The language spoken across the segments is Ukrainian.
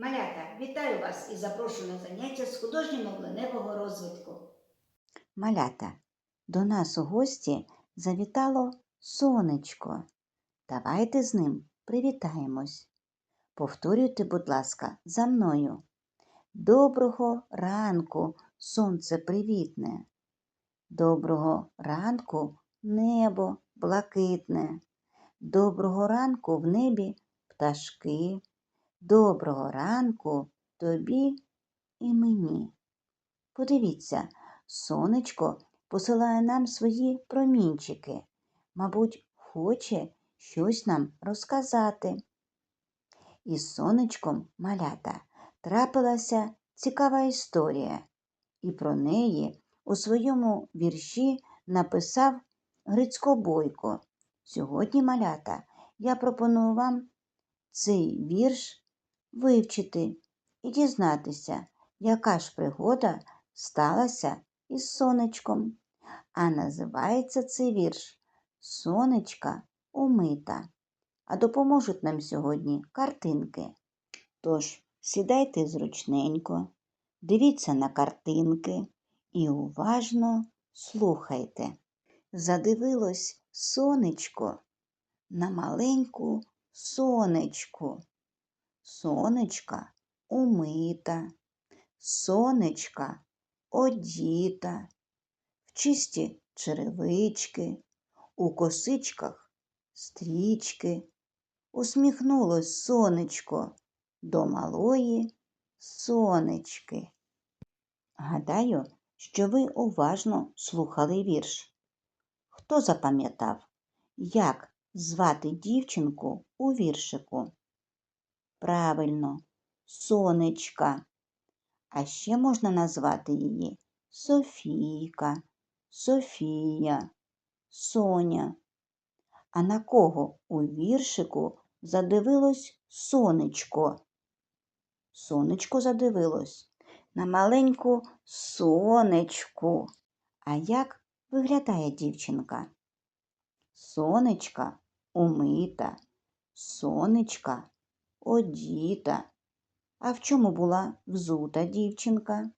Малята, вітаю вас і запрошую на заняття з художньо-мовленевого розвитку. Малята, до нас у гості завітало сонечко. Давайте з ним привітаємось. Повторюйте, будь ласка, за мною. Доброго ранку, сонце привітне. Доброго ранку, небо блакитне. Доброго ранку в небі пташки. Доброго ранку тобі і мені. Подивіться, сонечко посилає нам свої промінчики. Мабуть, хоче щось нам розказати. Із сонечком малята трапилася цікава історія, і про неї у своєму вірші написав Грицько Бойко. Сьогодні, малята, я пропоную вам цей вірш вивчити і дізнатися, яка ж пригода сталася із сонечком. А називається цей вірш Сонечка умита. А допоможуть нам сьогодні картинки. Тож сідайте зручненько, дивіться на картинки і уважно слухайте. Задивилось сонечко на маленьку сонечку. Сонечка умита, сонечка одіта, в чисті черевички, у косичках стрічки. Усміхнулось сонечко до малої сонечки. Гадаю, що ви уважно слухали вірш. Хто запам'ятав, як звати дівчинку у віршику? Правильно, сонечка. А ще можна назвати її Софійка, Софія, Соня. А на кого у віршику задивилось сонечко? Сонечко задивилось на маленьку сонечку. А як виглядає дівчинка? Сонечка умита, сонечка одіта. А в чому була взута дівчинка?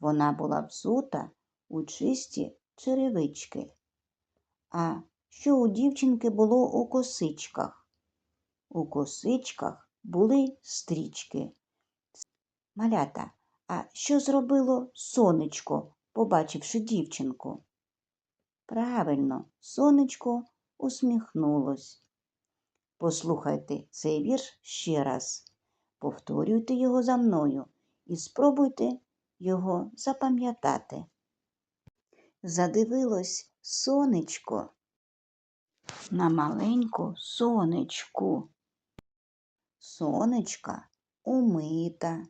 Вона була взута у чисті черевички. А що у дівчинки було у косичках? У косичках були стрічки. Малята, а що зробило сонечко, побачивши дівчинку? Правильно, сонечко усміхнулось. Послухайте цей вірш ще раз. Повторюйте його за мною і спробуйте його запам'ятати. Задивилось сонечко на маленьку сонечку. Сонечка умита,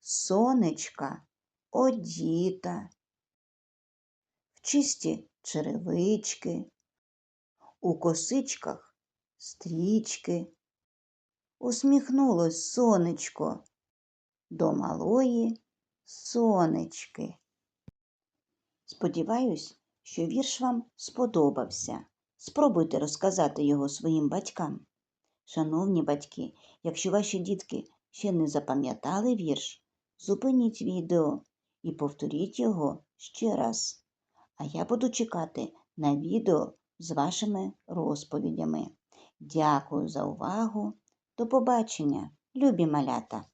сонечка одіта, в чисті черевички, у косичках стрічки. Усміхнулось сонечко до малої сонечки. Сподіваюсь, що вірш вам сподобався. Спробуйте розказати його своїм батькам. Шановні батьки, якщо ваші дітки ще не запам'ятали вірш, зупиніть відео і повторіть його ще раз. А я буду чекати на відео з вашими розповідями. Дякую за увагу. До побачення, любі малята!